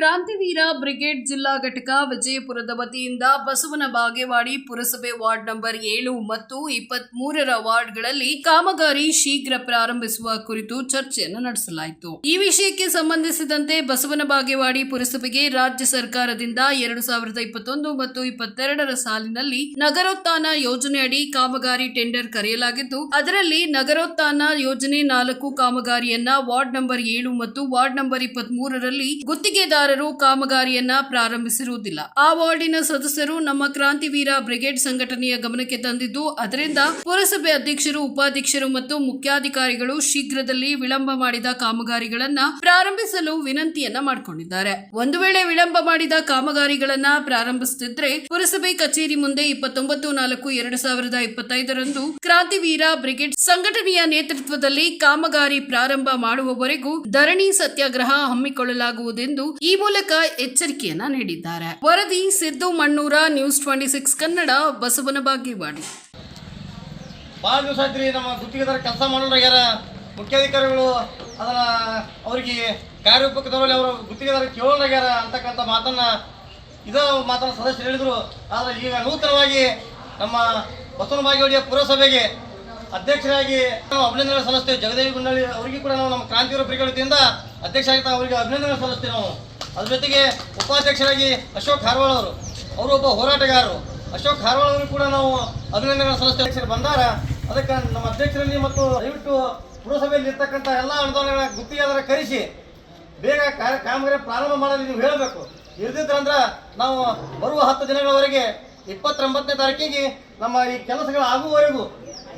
ಕ್ರಾಂತಿವೀರ brigade ಜಿಲ್ಲಾ ಘಟಕ ವಿಜಯಪುರದ ವತಿಯಿಂದ ಬಸವನ ಬಾಗೇವಾಡಿ ಪುರಸಭೆ ವಾರ್ಡ್ ನಂಬರ್ ಏಳು ಮತ್ತು ಇಪ್ಪತ್ತ್ ಮೂರರ ವಾರ್ಡ್ಗಳಲ್ಲಿ ಕಾಮಗಾರಿ ಶೀಘ್ರ ಪ್ರಾರಂಭಿಸುವ ಕುರಿತು ಚರ್ಚೆಯನ್ನು ನಡೆಸಲಾಯಿತು. ಈ ವಿಷಯಕ್ಕೆ ಸಂಬಂಧಿಸಿದಂತೆ ಬಸವನ ಬಾಗೇವಾಡಿ ಪುರಸಭೆಗೆ ರಾಜ್ಯ ಸರ್ಕಾರದಿಂದ ಎರಡು ಸಾವಿರದ ಇಪ್ಪತ್ತೊಂದು ಮತ್ತು ಇಪ್ಪತ್ತೆರಡರ ಸಾಲಿನಲ್ಲಿ ನಗರೋತ್ಥಾನ ಯೋಜನೆಯಡಿ ಕಾಮಗಾರಿ ಟೆಂಡರ್ ಕರೆಯಲಾಗಿದ್ದು, ಅದರಲ್ಲಿ ನಗರೋತ್ಥಾನ ಯೋಜನೆ ನಾಲ್ಕು ಕಾಮಗಾರಿಯನ್ನ ವಾರ್ಡ್ ನಂಬರ್ ಏಳು ಮತ್ತು ವಾರ್ಡ್ ನಂಬರ್ ಇಪ್ಪತ್ತ್ ಮೂರರಲ್ಲಿ ಗುತ್ತಿಗೆದಾರರು ಕಾಮಗಾರಿಯನ್ನ ಪ್ರಾರಂಭಿಸಿರುವುದಿಲ್ಲ. ಆ ವಾರ್ಡಿನ ಸದಸ್ಯರು ನಮ್ಮ ಕ್ರಾಂತಿವೀರ ಬ್ರಿಗೇಡ್ ಸಂಘಟನೆಯ ಗಮನಕ್ಕೆ ತಂದಿದ್ದು, ಅದರಿಂದ ಪುರಸಭೆ ಅಧ್ಯಕ್ಷರು, ಉಪಾಧ್ಯಕ್ಷರು ಮತ್ತು ಮುಖ್ಯಾಧಿಕಾರಿಗಳು ಶೀಘ್ರದಲ್ಲಿ ವಿಳಂಬ ಮಾಡಿದ ಕಾಮಗಾರಿಗಳನ್ನ ಪ್ರಾರಂಭಿಸಲು ವಿನಂತಿಯನ್ನ ಮಾಡಿಕೊಂಡಿದ್ದಾರೆ. ಒಂದು ವೇಳೆ ವಿಳಂಬ ಮಾಡಿದ ಕಾಮಗಾರಿಗಳನ್ನ ಪ್ರಾರಂಭಿಸುತ್ತಿದ್ರೆ ಪುರಸಭೆ ಕಚೇರಿ ಮುಂದೆ ಇಪ್ಪತ್ತೊಂಬತ್ತು ನಾಲ್ಕು ಎರಡು ಸಾವಿರದ ಇಪ್ಪತ್ತೈದರಂದು ಕ್ರಾಂತಿವೀರ ಬ್ರಿಗೇಡ್ ಸಂಘಟನೆಯ ನೇತೃತ್ವದಲ್ಲಿ ಕಾಮಗಾರಿ ಪ್ರಾರಂಭ ಮಾಡುವವರೆಗೂ ಧರಣಿ ಸತ್ಯಾಗ್ರಹ ಹಮ್ಮಿಕೊಳ್ಳಲಾಗುವುದೆಂದು ಈ ಮೂಲಕ ಎಚ್ಚರಿಕೆಯನ್ನ ನೀಡಿದ್ದಾರೆ. ವರದಿ Siddu Mannur news twenty six Kannada Basavana Bagewadi ಭಾಳ ದಿವಸ ಆಯ್ತು ನಮ್ಮ ಗುತ್ತಿಗೆದಾರ ಕೆಲಸ ಮಾಡೋರಾಗ್ಯಾರ ಮುಖ್ಯಾಧಿಕಾರಿಗಳು ಅದನ್ನ ಅವರಿಗೆ ಕಾರ್ಯೋಪಕದವರಲ್ಲಿ ಅವರು ಗುತ್ತಿಗೆದಾರ ಕೇಳೋರಾಗ್ಯಾರ ಅಂತಕ್ಕಂಥ ಮಾತನ್ನ ಇದೋ ಮಾತನ್ನ ಸದಸ್ಯರು ಹೇಳಿದರು. ಆದರೆ ಈಗ ನೂತನವಾಗಿ ನಮ್ಮ ಬಸವನ ಬಾಗೇವಾಡಿಯ ಪುರಸಭೆಗೆ ಅಧ್ಯಕ್ಷರಾಗಿ ನಾವು ಅಭಿನಂದನೆ ಸಲ್ಲಿಸ್ತೇವೆ. ಜಗದೇವಿ ಗುಂಡಳ್ಳಿ ಅವರಿಗೆ ಕೂಡ ನಾವು ನಮ್ಮ ಕ್ರಾಂತಿವೀರ ಅಧ್ಯಕ್ಷರಾಗಿ ಅಧ್ಯಕ್ಷರಾಗಿ ಅವರಿಗೆ ಅಭಿನಂದನೆ ಸಲ್ಲಿಸ್ತೇವೆ ನಾವು. ಅದ್ರ ಜೊತೆಗೆ ಉಪಾಧ್ಯಕ್ಷರಾಗಿ ಅಶೋಕ್ ಖಾರವಾಳ ಅವರು. ಅವರು ಒಬ್ಬ ಹೋರಾಟಗಾರರು. ಅಶೋಕ್ ಖಾರವಾಳ ಅವರು ಕೂಡ ನಾವು ಅಭಿನಂದನೆ ಸಲ್ಲಿಸ್ತೇವೆ ಅಧ್ಯಕ್ಷರು ಬಂದಾರ ಅದಕ್ಕೆ ನಮ್ಮ ಅಧ್ಯಕ್ಷರಲ್ಲಿ ಮತ್ತು ದಯವಿಟ್ಟು ಪುರಸಭೆಯಲ್ಲಿ ಇರ್ತಕ್ಕಂಥ ಎಲ್ಲ ಅನುದಾನಗಳ ಗುತ್ತಿಗೆದಾರ ಕರೆಸಿ ಬೇಗ ಕಾಮಗಾರಿ ಪ್ರಾರಂಭ ಮಾಡಲು ನೀವು ಹೇಳಬೇಕು. ಇರ್ದಿದ್ರಂದ್ರೆ ನಾವು ಬರುವ ಹತ್ತು ದಿನಗಳವರೆಗೆ ಇಪ್ಪತ್ತೊಂಬತ್ತನೇ ತಾರೀಕಿಗೆ ನಮ್ಮ ಈ ಕೆಲಸಗಳು ಆಗುವವರೆಗೂ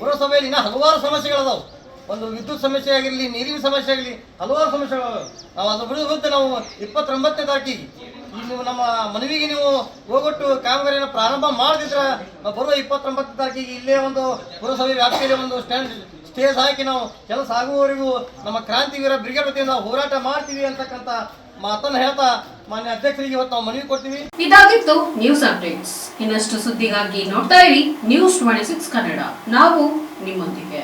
ಪುರಸಭೆಯಲ್ಲಿ ಇನ್ನೂ ಹಲವಾರು ಸಮಸ್ಯೆಗಳದಾವು. ಒಂದು ವಿದ್ಯುತ್ ಸಮಸ್ಯೆ ಆಗಿರಲಿ, ನೀರಿನ ಸಮಸ್ಯೆ ಆಗಲಿ ಹಲವಾರು ಸಮಸ್ಯೆಗಳು ನಾವು ಅದ್ರ ವಿರುದ್ಧ ನಾವು ಇಪ್ಪತ್ತೊಂಬತ್ತನೇ ತಾರೀಕಿಗೆ ಈ ನೀವು ನಮ್ಮ ಮನವಿಗೆ ನೀವು ಹೋಗೊಟ್ಟು ಕಾಮಗಾರಿಯನ್ನು ಪ್ರಾರಂಭ ಮಾಡದಿದ್ರೆ, ನಾವು ಬರುವ ಇಪ್ಪತ್ತೊಂಬತ್ತನೇ ತಾರೀಕಿಗೆ ಇಲ್ಲೇ ಒಂದು ಪುರಸಭೆ ವ್ಯಾಪ್ತಿಯಲ್ಲಿ ಒಂದು ಸ್ಟ್ಯಾಂಡ್, ಸ್ಟೇಜ್ ಹಾಕಿ ನಾವು ಕೆಲಸ ಆಗುವವರೆಗೂ ನಮ್ಮ ಕ್ರಾಂತಿವೀರ ಬ್ರಿಗೇಡ್ ವತಿಯಿಂದ ಹೋರಾಟ ಮಾಡ್ತೀವಿ ಅಂತಕ್ಕಂಥ ಮಾತನ್ನು ಹೇಳ್ತಾ ಮಾನ್ಯ ಅಧ್ಯಕ್ಷರಿಗೆ ಇವತ್ತು ನಾವು ಮನವಿ ಕೊಡ್ತೀವಿ. ಇದಾಗಿತ್ತು ನ್ಯೂಸ್ ಅಪ್ಡೇಟ್ಸ್ ಇನ್ನಷ್ಟು ಸುದ್ದಿಗಾಗಿ ನೋಡ್ತಾ ಇರಿ ನ್ಯೂಸ್ ಟ್ವೆಂಟಿ ಕನ್ನಡ. ನಾವು ನಿಮ್ಮೊಂದಿಗೆ.